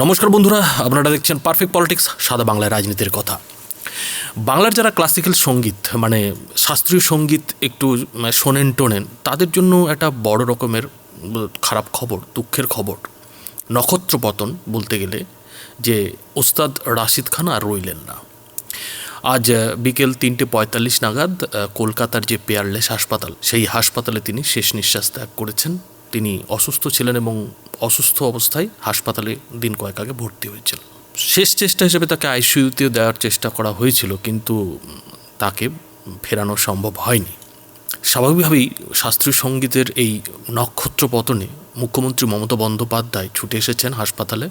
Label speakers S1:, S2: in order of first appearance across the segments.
S1: নমস্কার বন্ধুরা, আপনারা দেখছেন পারফেক্ট পলিটিক্স সাদা বাংলায় রাজনীতির কথা। বাংলার যারা ক্লাসিক্যাল সংগীত মানে শাস্ত্রীয় সংগীত একটু মানে শোনেন টোনেন, তাদের জন্য একটা বড় রকমের খারাপ খবর, দুঃখের খবর। নক্ষত্র পতন বলতে গেলে যে ওস্তাদ রাশিদ খান আর রইলেন না। আজ বিকেল তিনটে পঁয়তাল্লিশ নাগাদ কলকাতার যে পেয়ারলেস হাসপাতাল, সেই হাসপাতালে তিনি শেষ নিঃশ্বাস ত্যাগ করেছেন। তিনি অসুস্থ ছিলেন এবং অসুস্থ অবস্থায় হাসপাতালে দিন কয়েক আগে ভর্তি হয়েছিল। শেষ চেষ্টা হিসেবে তাকে আইসিইউতে দেওয়ার চেষ্টা করা হয়েছিল, কিন্তু তাকে ফেরানো সম্ভব হয়নি। স্বাভাবিকভাবেই শাস্ত্রীয় সঙ্গীতের এই নক্ষত্র পতনে মুখ্যমন্ত্রী মমতা বন্দ্যোপাধ্যায় ছুটে এসেছেন হাসপাতালে।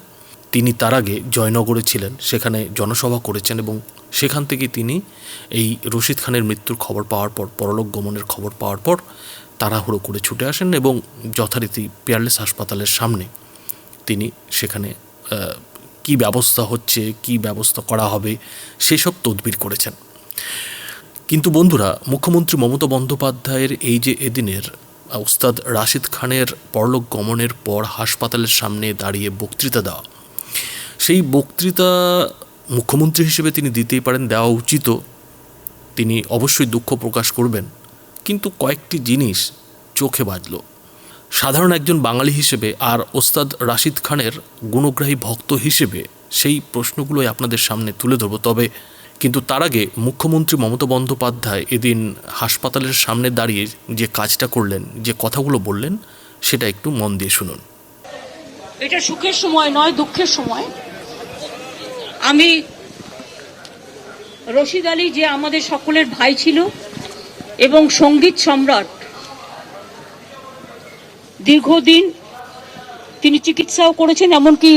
S1: তিনি তার আগে জয়নগরে ছিলেন, সেখানে জনসভা করেছেন এবং সেখান থেকে তিনি এই রশিদ খানের মৃত্যুর খবর পাওয়ার পর, পরলোক গমনের খবর পাওয়ার পর তাড়াহুড়ো করে ছুটে আসেন এবং যথারীতি পিয়ারলেস হাসপাতালের সামনে তিনি সেখানে কি ব্যবস্থা হচ্ছে, কি ব্যবস্থা করা হবে, সেসব তদবির করেছেন। কিন্তু বন্ধুরা, মুখ্যমন্ত্রী মমতা বন্দ্যোপাধ্যায়ের এই যে এদিনের ওস্তাদ রাশিদ খানের পরলোক গমনের পর হাসপাতালের সামনে দাঁড়িয়ে বক্তৃতা দেওয়া, সেই বক্তৃতা মুখ্যমন্ত্রী হিসেবে তিনি দিতেই পারেন, দেওয়া উচিত তিনি অবশ্যই দুঃখ প্রকাশ করবেন। কিন্তু কয়েকটি জিনিস চোখে বাজলো। সাধারণ একজন বাঙালি হিসেবে আর ওস্তাদ রাশিদ খানের গুণগ্রাহী ভক্ত হিসেবে সেই প্রশ্নগুলোই আপনাদের সামনে তুলে ধরবো। তবে কিন্তু তার আগে মুখ্যমন্ত্রী মমতা বন্দ্যোপাধ্যায় এদিন হাসপাতালের সামনে দাঁড়িয়ে যে কাজটা করলেন, যে কথাগুলো বললেন, সেটা একটু মন দিয়ে শুনুন।
S2: এটা সুখের সময় নয়, দুঃখের সময়। আমি রশিদ আলী যে আমাদের সকলের ভাই ছিল এবং সংগীত সম্রাট দীর্ঘদিন তিনি চিকিৎসাও করেছেন, এমনকি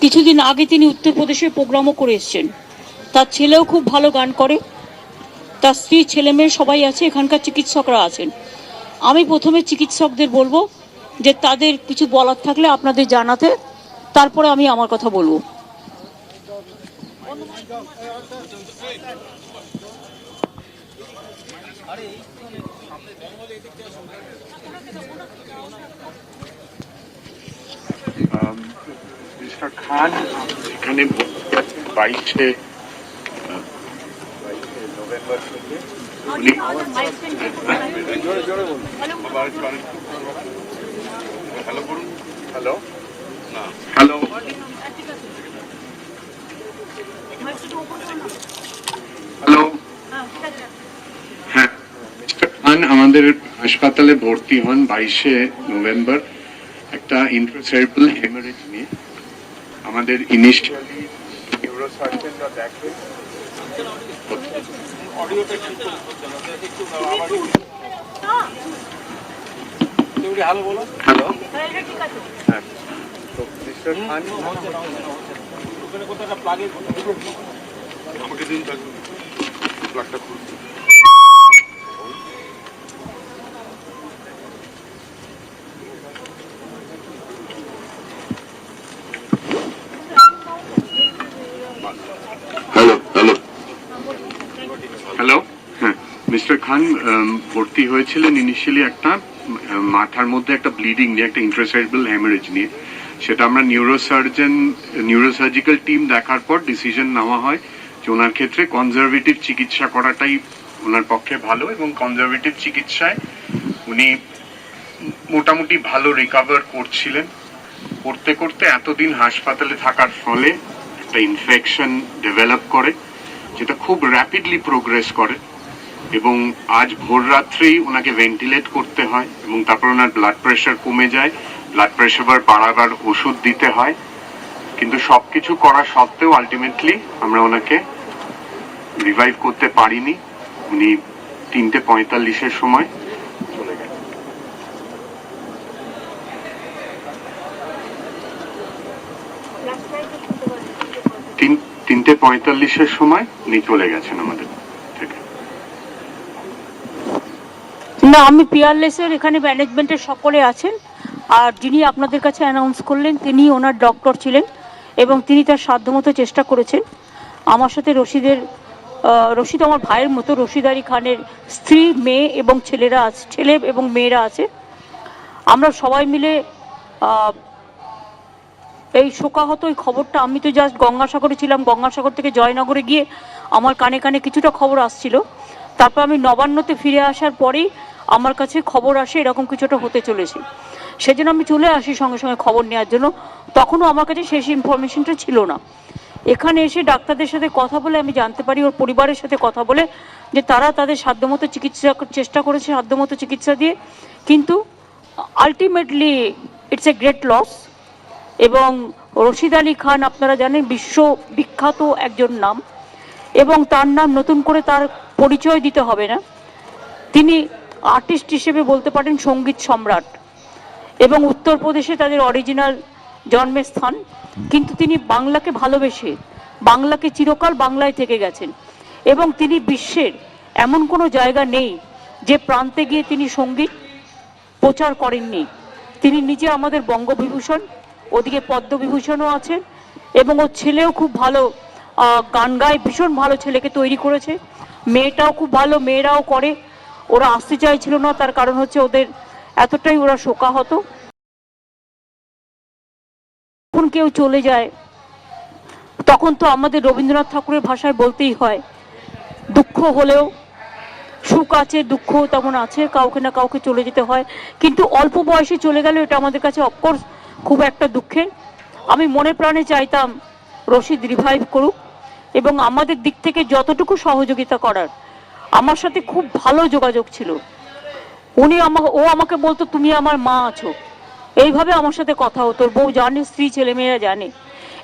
S2: কিছুদিন আগে তিনি উত্তরপ্রদেশে প্রোগ্রামও করে এসছেন। তার ছেলেও খুব ভালো গান করে। তার স্ত্রী ছেলে মেয়ে সবাই আছে, এখানকার চিকিৎসকরা আছেন। আমি প্রথমে চিকিৎসকদের বলব যে তাদের কিছু বলার থাকলে আপনাদের জানাতে, তারপরে আমি আমার কথা বলব।
S3: খান এখানে বাইশে নভেম্বর থেকে উনি হ্যালো বলুন। হ্যালো? হ্যালো। হ্যালো। হ্যাঁ খান আমাদের হাসপাতালে ভর্তি হন বাইশে নভেম্বর। একটা ইন্ট্রোসেরেব্রাল হেমারেজ নিয়ে। আমাদের ইনিশিয়ালি নিউরোসার্জনরা দেখে। হ্যালো। হ্যাঁ। তো মিস্টার খান আমাকে দিন প্লাগটা খুলুন হ্যালো হ্যালো হ্যালো হ্যাঁ মিস্টার খান ভর্তি হয়েছিলেন ইনিশিয়ালি একটা মাথার মধ্যে একটা ব্লিডিং নিয়ে, একটা ইন্ট্রাসাইডাল হ্যামারেজ নিয়ে। সেটা আমরা নিউরোসার্জন নিউরোসার্জিক্যাল টিম দেখার পর ডিসিশন নেওয়া হয় যে ওনার ক্ষেত্রে কনজারভেটিভ চিকিৎসা করাটাই ওনার পক্ষে ভালো এবং কনজারভেটিভ চিকিৎসায় উনি মোটামুটি ভালো রিকভার করছিলেন। করতে করতে এতদিন হাসপাতালে থাকার ফলে একটা ইনফেকশন ডেভেলপ করে, যেটা খুব র্যাপিডলি প্রোগ্রেস করে। এবং আজ ভোর রাত্রেই ওনাকে ভেন্টিলেট করতে হয় এবং তারপর ওনার ব্লাড প্রেশার কমে যায় ব্লাড প্রেশার বাড়াবার ওষুধ দিতে হয়। কিন্তু সবকিছু করা সত্ত্বেও আলটিমেটলি আমরা ওনাকে রিভাইভ করতে পারিনি। উনি তিনটে পঁয়তাল্লিশের সময় তিনটে পঁয়তাল্লিশের সময় উনি চলে গেছেন আমাদের থেকে
S2: না, আমি পিয়ারলেসের এখানে ম্যানেজমেন্টের সকলে আছেন। আর যিনি আপনাদের কাছে অ্যানাউন্স করলেন, তিনি ওনার ডক্টর ছিলেন এবং তিনি তার সাধ্যমতো চেষ্টা করেছেন। আমার সাথে রশিদের রশিদ আমার ভাইয়ের মতো রশিদ আলী খানের স্ত্রী, মেয়ে এবং ছেলেরা আছে, ছেলে এবং মেয়েরা আছে। আমরা সবাই মিলে এই শোকাহত এই খবরটা, আমি তো জাস্ট গঙ্গাসাগরে ছিলাম, গঙ্গাসাগর থেকে জয়নগরে গিয়ে আমার কানে কানে কিছুটা খবর আসছিল। তারপর আমি নবান্নতে ফিরে আসার পরেই আমার কাছে খবর আসে, এরকম কিছুটা হতে চলেছে। সেজন্য আমি চলে আসি সঙ্গে সঙ্গে খবর নেওয়ার জন্য। তখনও আমার কাছে শেষ ইনফরমেশনটা ছিল না। এখানে এসে ডাক্তারদের সাথে কথা বলে আমি জানতে পারি, ওর পরিবারের সাথে কথা বলে যে তারা তাদের সাধ্যমতো চিকিৎসা চেষ্টা করেছে সাধ্যমতো চিকিৎসা দিয়ে। কিন্তু ultimately it's a great loss এবং রশিদ আলী খান, আপনারা জানেন, বিশ্ব বিখ্যাত একজন নাম। এবং তার নাম নতুন করে তার পরিচয় দিতে হবে না। তিনি আর্টিস্ট হিসেবে বলতে পারেন সংগীত সম্রাট। এবং উত্তরপ্রদেশে তাদের অরিজিনাল জন্মের স্থান। কিন্তু তিনি বাংলাকে ভালোবেসে, বাংলাকে চিরকাল বাংলায় থেকে গেছেন। এবং তিনি বিশ্বের এমন কোনো জায়গা নেই যে প্রান্তে গিয়ে তিনি সংগীত প্রচার করেননি। তিনি নিজে আমাদের বঙ্গবিভূষণ, ওদিকে পদ্মবিভূষণও আছেন এবং ওর ছেলেও খুব ভালো গান গায়, ভীষণ ভালো ছেলেকে তৈরি করেছে। মেয়েটাও খুব ভালো, মেয়েরাও করে। ওরা আসতে চাইছিল না, তার কারণ হচ্ছে ওদের এতটাই ওরা শোকাহত। যখন কেউ চলে যায়, তখন তো আমাদের রবীন্দ্রনাথ ঠাকুরের ভাষায় বলতেই হয়, দুঃখ হলেও সুখ আছে, দুঃখ তেমন আছে, কাউকে না কাউকে চলে যেতে হয়। কিন্তু অল্প বয়সে চলে গেল এটা আমাদের কাছে অফকোর্স খুব একটা দুঃখের। আমি মনে প্রাণে চাইতাম রশিদ রিভাইভ করুক এবং আমাদের দিক থেকে যতটুকু সহযোগিতা করার আমার সাথে খুব ভালো যোগাযোগ ছিল। উনি আমাকে ও আমাকে বলতো, তুমি আমার মা আছো। এইভাবে আমার সাথে কথা হতো। বউ জানে, স্ত্রী, ছেলেমেয়েরা জানে।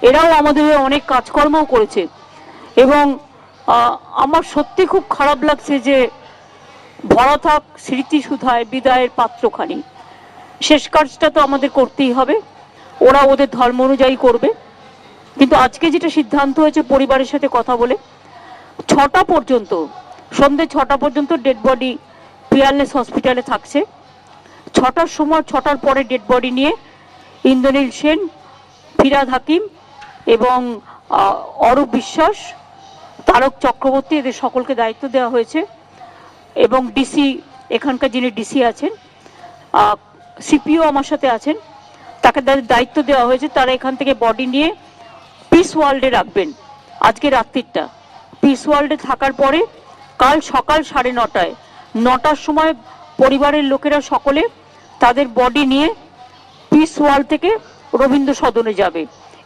S2: এরাও আমাদের অনেক কাজকর্মও করেছে। এবং আমার সত্যি খুব খারাপ লাগছে যে, ভরা থাক স্মৃতি সুধায় বিদায়ের পাত্রখানি। শেষ কাজটা তো আমাদের করতেই হবে। ওরা ওদের ধর্ম অনুযায়ী করবে। কিন্তু আজকে যেটা সিদ্ধান্ত হয়েছে পরিবারের সাথে কথা বলে, ছটা পর্যন্ত সন্ধে ছটা পর্যন্ত ডেড বডি পিয়ারলেস হসপিটালে থাকছে। ছটার সময়, ছটার পরে ডেড বডি নিয়ে ইন্দ্রনীল সেন, ফিরাদ হাকিম এবং অরূপ বিশ্বাস, তারক চক্রবর্তী এদের সকলকে দায়িত্ব দেওয়া হয়েছে এবং ডিসি এখানকার যিনি ডিসি আছেন সিপিও আমার সাথে আছেন, তাকে দায়িত্ব দেওয়া হয়েছে। তারা এখান থেকে বডি নিয়ে পিস ওয়ার্ল্ডে রাখবেন। আজকে রাত্রিটা পিস ওয়ার্ল্ডে থাকার পরে কাল সকাল সাড়ে নটায়। নটার সময় পরিবারের লোকেরা সকলে তাদের বডি নিয়ে পিস ওয়ার্ল্ড থেকে রবীন্দ্র সদনে যাবে।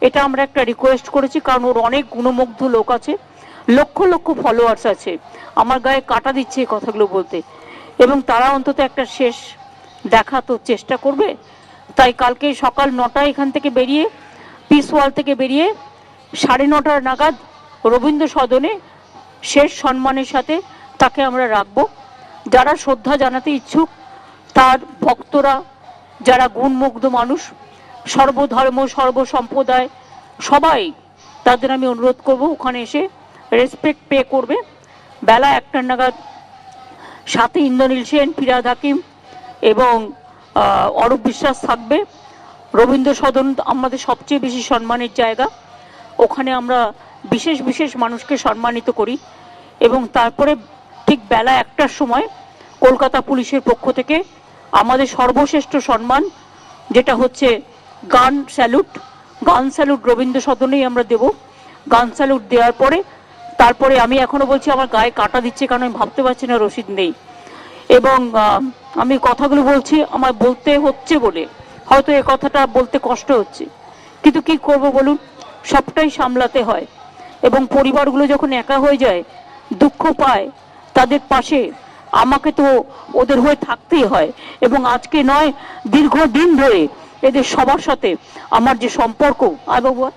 S2: এটা আমরা একটা রিকোয়েস্ট করেছি, কারণ ওর অনেক গুণমুগ্ধ লোক আছে। লক্ষ লক্ষ ফলোয়ার্স আছে। আমার গায়ে কাটা দিচ্ছে এই কথাগুলো বলতে। এবং তারা অন্তত একটা শেষ দেখা তো চেষ্টা করবে। তাই কালকে সকাল নটায় এখান থেকে বেরিয়ে পিস ওয়াল থেকে বেরিয়ে সাড়ে নটার নাগাদ রবীন্দ্র সদনে শেষ সম্মানের সাথে তাকে আমরা রাখব। যারা শ্রদ্ধা জানাতে ইচ্ছুক, তার ভক্তরা, যারা গুণমুগ্ধ মানুষ, সর্বধর্ম, সর্বসম্প্রদায়, সবাই তাদের আমি অনুরোধ করব, ওখানে এসে রেসপেক্ট পে করবে। বেলা একটার নাগাদ সাথে ইন্দ্রনীল সেন, ফিরাদ হাকিম এবং অরূপ বিশ্বাস থাকবে। রবীন্দ্র সদন আমাদের সবচেয়ে বেশি সম্মানের জায়গা। ওখানে আমরা বিশেষ বিশেষ মানুষকে সম্মানিত করি এবং তারপরে ঠিক বেলা একটার সময় কলকাতা পুলিশের পক্ষ থেকে আমাদের সর্বশ্রেষ্ঠ সম্মান, যেটা হচ্ছে গান স্যালুট। গান স্যালুট রবীন্দ্র সদনেই আমরা দেব। গান স্যালুট দেওয়ার পরে তারপরে আমি এখনও বলছি আমার গায়ে কাটা দিচ্ছে কারণ আমি ভাবতে পারছি না রসিদ নেই। এবং আমি কথাগুলো বলছি, আমার বলতে হচ্ছে বলে। হয়তো এ কথাটা বলতে কষ্ট হচ্ছে। কিন্তু কি করব বলুন? সবটাই সামলাতে হয়। এবং পরিবারগুলো যখন একা হয়ে যায়, দুঃখ পায়, তাদের পাশে আমাকে তো ওদের হয়ে থাকতেই হয়। এবং আজকে নয়, দীর্ঘদিন ধরে এদের সবার সাথে আমার যে সম্পর্ক, আয় বাবু আয়।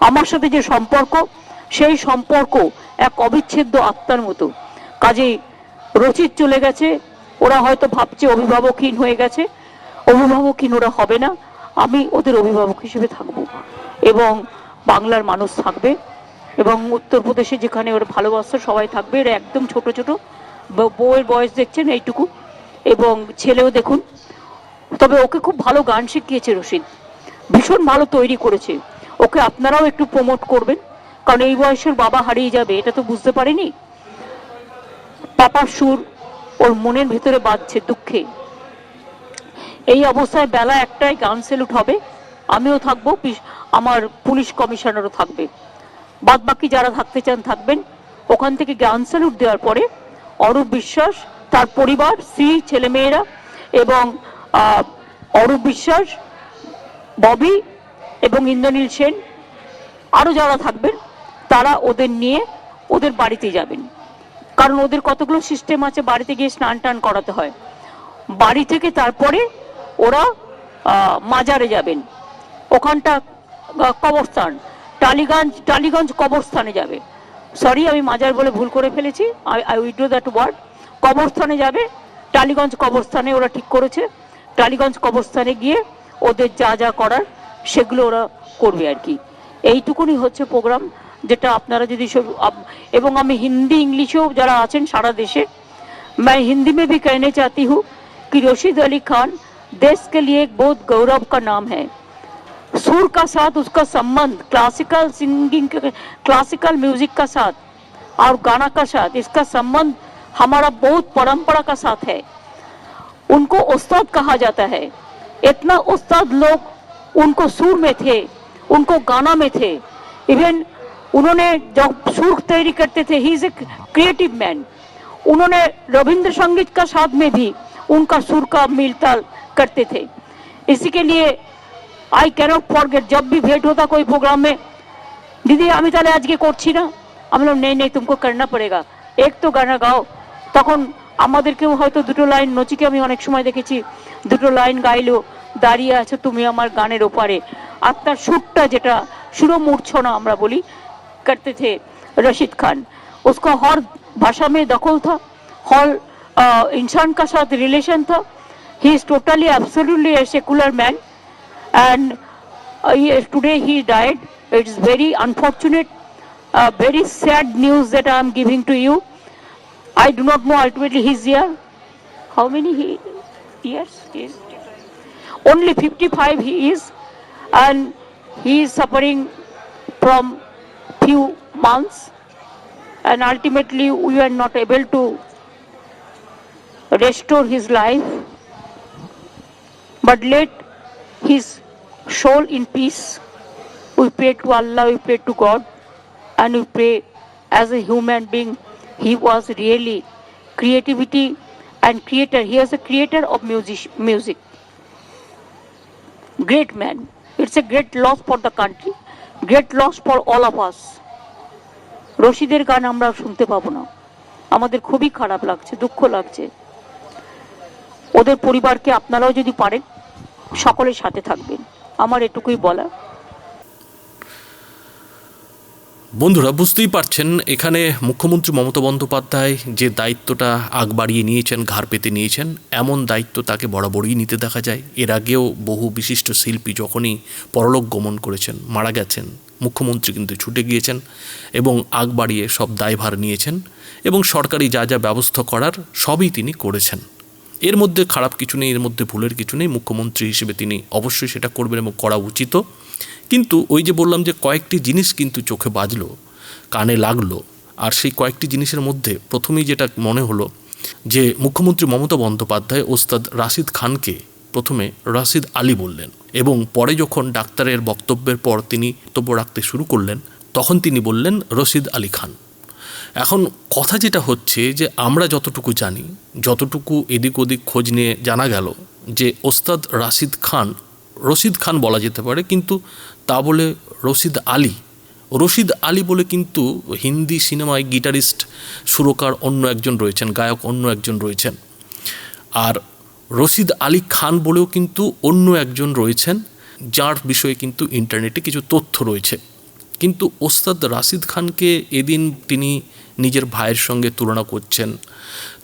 S2: আমার সাথে যে সম্পর্ক, সেই সম্পর্ক এক অবিচ্ছেদ্য আত্মার মতো। কাজেই রচিত চলে গেছে, ওরা হয়তো ভাবছে অভিভাবকহীন হয়ে গেছে, অভিভাবকহীন ওরা হবে না, আমি ওদের অভিভাবক হিসেবে থাকব। এবং বাংলার মানুষ থাকবে। এবং উত্তরপ্রদেশে যেখানে ওরা ভালোবাসা সবাই থাকবে, এরা একদম ছোট ছোট। বউয়ের বয়স দেখছেন এইটুকু। এবং ছেলেও দেখুন। তবে ওকে খুব ভালো গান শিখিয়েছে রশিদ ভীষণ ভালো তৈরি করেছে। ওকে আপনারাও একটু প্রমোট করবেন। কারণ এই বয়সের বাবা হারিয়ে যাবে, এটা তো বুঝতে পারিনি। পাপার সুর ওর মনের ভেতরে বাজছে দুঃখে। এই অবস্থায় বেলা একটায় গান সেলুট হবে। আমিও থাকব আমার পুলিশ কমিশনারও থাকবে। বাদ বাকি যারা থাকতে চান থাকবেন। ওখান থেকে জ্ঞান স্যালুট দেওয়ার পরে অরূপ বিশ্বাস, তার পরিবার, স্ত্রী, ছেলেমেয়েরা এবং অরূপ বিশ্বাস, ববি এবং ইন্দ্রনীল সেন আরও যারা থাকবেন, তারা ওদের নিয়ে ওদের বাড়িতে যাবেন। কারণ ওদের কতগুলো সিস্টেম আছে, বাড়িতে গিয়ে স্নান টান করাতে হয়। বাড়ি থেকে তারপরে ওরা মাজারে যাবেন। ওখানটা কবরস্থান। টালিগঞ্জ টালিগঞ্জ কবরস্থানে যাবে সরি আমি মাজার বলে ভুল করে ফেলেছি I I withdraw that word কবরস্থানে যাবে টালিগঞ্জ কবরস্থানে ওরা ঠিক করেছে টালিগঞ্জ কবরস্থানে গিয়ে ওদের যা যা করার সেগুলো ওরা করবে আর কি এইটুকুনি হচ্ছে প্রোগ্রাম যেটা আপনারা যদি সব- আপ- এবং আমি হিন্দি ইংলিশেও যারা আছেন সারা দেশে मैं हिंदी में भी कहना चाहती हूँ कि रशीद अली खान देश के लिए एक बहुत गौरव का नाम है सुर का साथ, उसका संबंध क्लासिकल सिंगिंग क्लासिकल म्यूज़िक का साथ और गाना का साथ, इसका संबंध हमारा बहुत परंपरा का साथ है। उनको उस्ताद कहा जाता है। इतना उस्ताद लोग उनको सुर में थे, उनको गाना में थे। इवन उन्होंने जब सुर तैयारी करते थे he is a creative man उन्होंने रविंद्र संगीत का साथ में भी उनका सुर का मिलताल करते थे। इसी के लिए आई कैनॉट फॉरगेट जब भी भेंट होता कोई प्रोग्राम में দিদি আমি তাহলে আজকে করছি না আমি বললাম নেই নেই তুমকো করনা পড়েগা এক তো গানা গাও তখন আমাদেরকেও হয়তো দুটো লাইন নচিকে আমি অনেক সময় দেখেছি দুটো লাইন গাইলো দাঁড়িয়ে আছো তুমি আমার গানের ওপারে আর তার সুরটা যেটা সুরমূর্ছনা আমরা বলি करते थे रशीद खान उसका हर भाषा में दखल था हर अ, इंसान का साथ रिलेशन था he is totally absolutely a secular man and uh, yes, today he died. It's very unfortunate, uh, very sad news that I am giving to you. I do not know ultimately his year. How many he years? He is only 55 he is, and he is suffering from few months, and ultimately we are not able to restore his life. But let his soul in peace. We pray to Allah, we pray to God, and we pray as a human being. He was really creativity and creator. He was a creator of music. music. Great man. It's a great loss for the country, great loss for all of us. রশিদের গান আমরা শুনতে পাবো না আমাদের খুবই খারাপ লাগছে দুঃখ লাগছে ওদের পরিবারকে আপনারাও যদি পারেন সকলের সাথে থাকবেন। আমার এটুকুই বলা
S1: বন্ধুরা, বুঝতেই পারছেন, এখানে মুখ্যমন্ত্রী মমতা বন্দ্যোপাধ্যায় যে দায়িত্বটা আগ বাড়িয়ে নিয়েছেন, ঘাড় পেতে নিয়েছেন, এমন দায়িত্ব তাকে বরাবরই নিতে দেখা যায়। এর আগেও বহু বিশিষ্ট শিল্পী যখনই পরলোক গমন করেছেন, মারা গেছেন, মুখ্যমন্ত্রী কিন্তু ছুটে গিয়েছেন এবং আগ বাড়িয়ে সব দায়ভার নিয়েছেন এবং সরকারি যা যা ব্যবস্থা করার সবই তিনি করেছেন। এর মধ্যে খারাপ কিছু নেই, এর মধ্যে ভুলের কিছু নেই, মুখ্যমন্ত্রী হিসেবে তিনি অবশ্যই সেটা করবেন এবং করা উচিত। কিন্তু ওই যে বললাম যে কয়েকটি জিনিস কিন্তু চোখে বাজলো, কানে লাগল, আর সেই কয়েকটি জিনিসের মধ্যে প্রথমেই যেটা মনে হলো যে মুখ্যমন্ত্রী মমতা বন্দ্যোপাধ্যায় ওস্তাদ রাশিদ খানকে প্রথমে রাশিদ আলী বললেন এবং পরে যখন ডাক্তারের বক্তব্যের পর তিনি বক্তব্য রাখতে শুরু করলেন, তখন তিনি বললেন রশিদ আলী খান। এখন কথা যেটা হচ্ছে যে আমরা যতটুকু জানি, যতটুকু এদিক ওদিক খোঁজ নিয়ে জানা গেল যে ওস্তাদ রাশিদ খান, রশিদ খান বলা যেতে পারে, কিন্তু তা বলে রশিদ আলী। রশিদ আলী বলে কিন্তু হিন্দি সিনেমায় গিটারিস্ট, সুরকার অন্য একজন রয়েছেন, গায়ক অন্য একজন রয়েছেন। আর রশিদ আলী খান বলেও কিন্তু অন্য একজন রয়েছেন, যার বিষয়ে কিন্তু ইন্টারনেটে কিছু তথ্য রয়েছে। কিন্তু ওস্তাদ রাশিদ খানকে এদিন তিনি নিজের ভাইয়ের সঙ্গে তুলনা করছেন।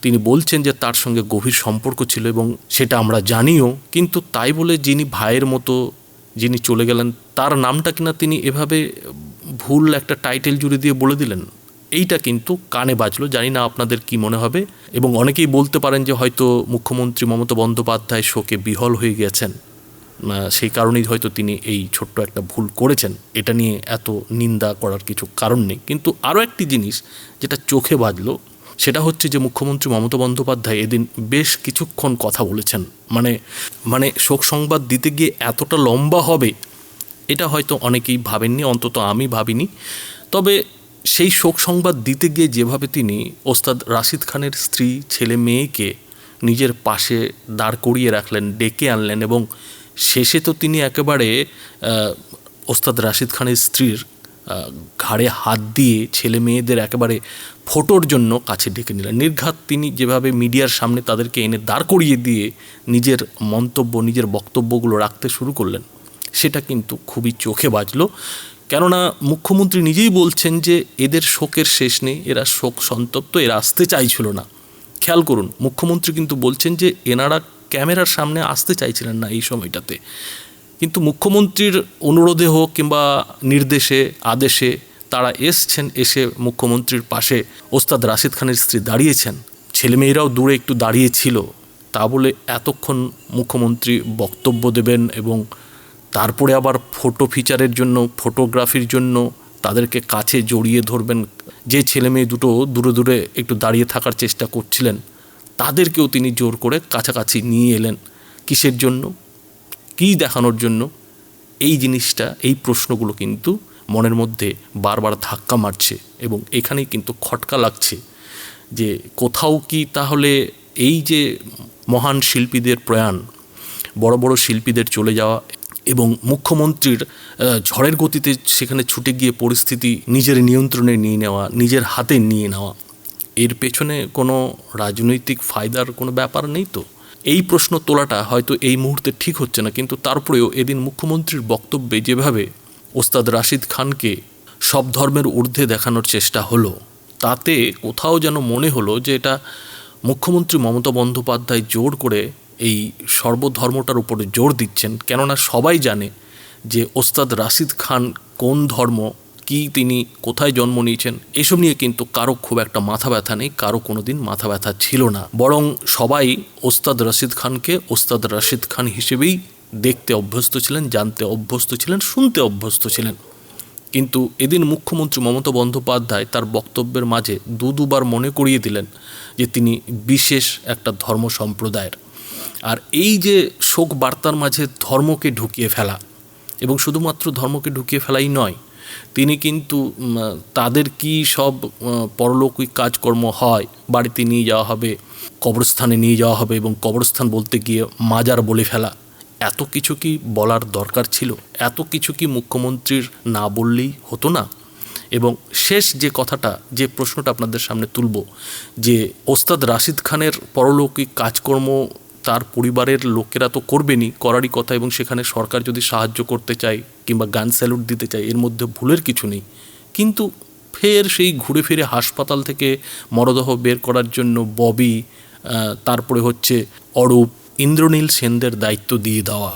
S1: তিনি বলছেন যে তার সঙ্গে গভীর সম্পর্ক ছিল এবং সেটা আমরা জানিও, কিন্তু তাই বলে যিনি ভাইয়ের মতো যিনি চলে গেলেন, তার নামটা কিনা তিনি এভাবে ভুল একটা টাইটেল জুড়ে দিয়ে বলে দিলেন? এইটা কিন্তু কানে বাজলো, জানি না আপনাদের কি মনে হবে। এবং অনেকেই বলতে পারেন যে হয়তো মুখ্যমন্ত্রী মমতা বন্দ্যোপাধ্যায় শোকে বিহল হয়ে গেছেন। সেই কারণেই হয়তো তিনি এই ছোট্ট একটা ভুল করেছেন। এটা নিয়ে এত নিন্দা করার কিছু কারণ নেই। কিন্তু আরও একটি জিনিস যেটা চোখে বাজলো, সেটা হচ্ছে যে মুখ্যমন্ত্রী মমতা বন্দ্যোপাধ্যায় এদিন বেশ কিছুক্ষণ কথা বলেছেন। মানে মানে শোক সংবাদ দিতে গিয়ে এতটা লম্বা হবে, এটা হয়তো অনেকেই ভাবেননি, অন্তত আমি ভাবিনি। তবে সেই শোক সংবাদ দিতে গিয়ে যেভাবে তিনি ওস্তাদ রাশিদ খানের স্ত্রী, ছেলে মেয়েকে নিজের পাশে দাঁড় করিয়ে রাখলেন, ডেকে আনলেন এবং শেষে তো তিনি একেবারে ওস্তাদ রাশিদ খানের স্ত্রীর ঘাড়ে হাত দিয়ে ছেলে মেয়েদের একেবারে ফোটোর জন্য কাছে ডেকে নিলেন। নির্ঘাত তিনি যেভাবে মিডিয়ার সামনে তাদেরকে এনে দাঁড় করিয়ে দিয়ে নিজের মন্তব্য, নিজের বক্তব্যগুলো রাখতে শুরু করলেন, সেটা কিন্তু খুবই চোখে বাজলো। কেননা মুখ্যমন্ত্রী নিজেই বলছেন যে, এদের শোকের শেষ নেই, এরা শোক সন্তপ্ত, এরা আসতে চাইছিল না। খেয়াল করুন, মুখ্যমন্ত্রী কিন্তু বলছেন যে, এনারা ক্যামেরার সামনে আসতে চাইছিলেন না এই সময়টাতে। কিন্তু মুখ্যমন্ত্রীর অনুরোধে হোক কিংবা নির্দেশে, আদেশে তারা এসছেন, এসে মুখ্যমন্ত্রীর পাশে ওস্তাদ রাশিদ খানের স্ত্রী দাঁড়িয়েছেন। ছেলেমেয়েরাও দূরে একটু দাঁড়িয়েছিল। তা বলে এতক্ষণ মুখ্যমন্ত্রী বক্তব্য দেবেন এবং তারপরে আবার ফটো ফিচারের জন্য, ফটোগ্রাফির জন্য তাদেরকে কাছে জড়িয়ে ধরবেন। যে ছেলে মেয়ে দুটো দূরে দূরে একটু দাঁড়িয়ে থাকার চেষ্টা করছিলেন তাদেরকেও তিনি জোর করে কাছাকাছি নিয়ে এলেন। কিসের জন্য? কী দেখানোর জন্য? এই জিনিসটা, এই প্রশ্নগুলো কিন্তু মনের মধ্যে বারবার ধাক্কা মারছে এবং এখানেই কিন্তু খটকা লাগছে যে কোথাও কি তাহলে এই যে মহান শিল্পীদের প্রয়াণ, বড় বড় শিল্পীদের চলে যাওয়া এবং মুখ্যমন্ত্রীর ঝড়ের গতিতে সেখানে ছুটে গিয়ে পরিস্থিতি নিজের নিয়ন্ত্রণে নিয়ে নেওয়া, নিজের হাতে নিয়ে নেওয়া এর পেছনে কোনো রাজনৈতিক ফায়দার কোনো ব্যাপার নেই তো? এই প্রশ্ন তোলাটা হয়তো এই মুহূর্তে ঠিক হচ্ছে না, কিন্তু তারপরেও এদিন মুখ্যমন্ত্রীর বক্তব্যে যেভাবে ওস্তাদ রাশিদ খানকে সব ধর্মের ঊর্ধ্বে দেখানোর চেষ্টা হলো, তাতে কোথাও যেন মনে হলো যে এটা মুখ্যমন্ত্রী মমতা বন্দ্যোপাধ্যায় জোর করে এই সর্বধর্মটার উপরে জোর দিচ্ছেন, কেননা সবাই জানে যে ওস্তাদ রাশিদ খান কোন ধর্ম কি তিনি কোথায় জন্ম নিয়েছেন, এসব নিয়ে কিন্তু কারও খুব একটা মাথা ব্যথা নেই, কারও কোনো দিন মাথা ব্যথা ছিল না। বরং সবাই ওস্তাদ রশিদ খানকে ওস্তাদ রশিদ খান হিসেবেই দেখতে অভ্যস্ত ছিলেন, জানতে অভ্যস্ত ছিলেন, শুনতে অভ্যস্ত ছিলেন। কিন্তু এদিন মুখ্যমন্ত্রী মমতা বন্দ্যোপাধ্যায় তার বক্তব্যের মাঝে দু দুবার মনে করিয়ে দিলেন যে তিনি বিশেষ একটা ধর্ম সম্প্রদায়ের। আর এই যে শোক বার্তার মাঝে ধর্মকে ঢুকিয়ে ফেলা, এবং শুধুমাত্র ধর্মকে ঢুকিয়ে ফেলাই নয় তিনি কিন্তু তাদের কি সব পরলৌকিক কাজকর্ম হয়? বাড়িতে নিয়ে যাওয়া হবে, কবরস্থানে নিয়ে যাওয়া হবে এবং কবরস্থান বলতে গিয়ে মাজার বলে ফেলা। এত কিছু কি বলার দরকার ছিল? এত কিছু কি মুখ্যমন্ত্রীর না বললেই হতো না? এবং শেষ যে কথাটা, যে প্রশ্নটা আপনাদের সামনে তুলব, যে ওস্তাদ রাশিদ খানের পরলৌকিক কাজকর্ম তার পরিবারের লোকেরা তো করবেনই, করারই কথা এবং সেখানে সরকার যদি সাহায্য করতে চায় কিংবা গান স্যালুট দিতে চায় এর মধ্যে ভুলের কিছু নেই। কিন্তু ফের সেই ঘুরে ফিরে হাসপাতাল থেকে মরদেহ বের করার জন্য ববি তারপরে হচ্ছে অরূপ, ইন্দ্রনীল সেনদের দায়িত্ব দিয়ে দেওয়া।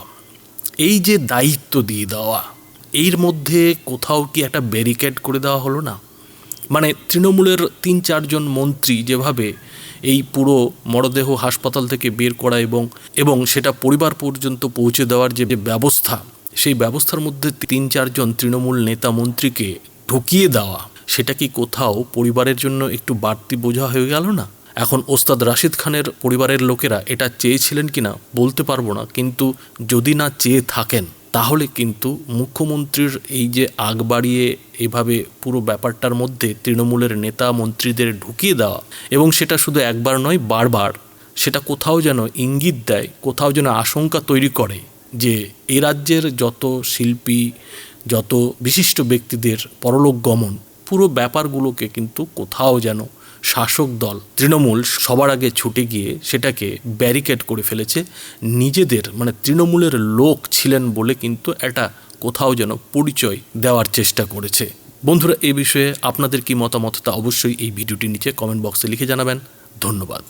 S1: এই যে দায়িত্ব দিয়ে দেওয়া, এর মধ্যে কোথাও কি একটা ব্যারিকেড করে দেওয়া হলো না? মানে তৃণমূলের তিন চারজন মন্ত্রী যেভাবে এই পুরো মরদেহ হাসপাতাল থেকে বের করা এবং এবং সেটা পরিবার পর্যন্ত পৌঁছে দেওয়ার যে ব্যবস্থা সেই ব্যবস্থার মধ্যে তিন চারজন তৃণমূল নেতা মন্ত্রীকে ঢুকিয়ে দেওয়া, সেটা কি কোথাও পরিবারের জন্য একটু বাড়তি বোঝা হয়ে গেল না? এখন ওস্তাদ রাশিদ খানের পরিবারের লোকেরা এটা চেয়েছিলেন কিনা বলতে পারব না, কিন্তু যদি না চেয়ে থাকেন, তাহলে কিন্তু মুখ্যমন্ত্রীর এই যে আগ বাড়িয়ে এভাবে পুরো ব্যাপারটার মধ্যে তৃণমূলের নেতা মন্ত্রীদের ঢুকিয়ে দেওয়া এবং সেটা শুধু একবার নয়, বারবার, সেটা কোথাও যেন ইঙ্গিত দেয়, কোথাও যেন আশঙ্কা তৈরি করে। যে এ রাজ্যের যত শিল্পী, যত বিশিষ্ট ব্যক্তিদের পরলোক গমন, পুরো ব্যাপারগুলোকে কিন্তু কোথাও যেন শাসক দল, তৃণমূল সবার আগে ছুটে গিয়ে সেটাকে ব্যারিকেড করে ফেলেছে। নিজেদের মানে তৃণমূলের লোক ছিলেন বলে কিন্তু এটা কোথাও যেন পরিচয় দেওয়ার চেষ্টা করেছে। বন্ধুরা এই বিষয়ে আপনাদের কি মতামত তা অবশ্যই এই ভিডিওটির নিচে কমেন্ট বক্সে লিখে জানাবেন। ধন্যবাদ।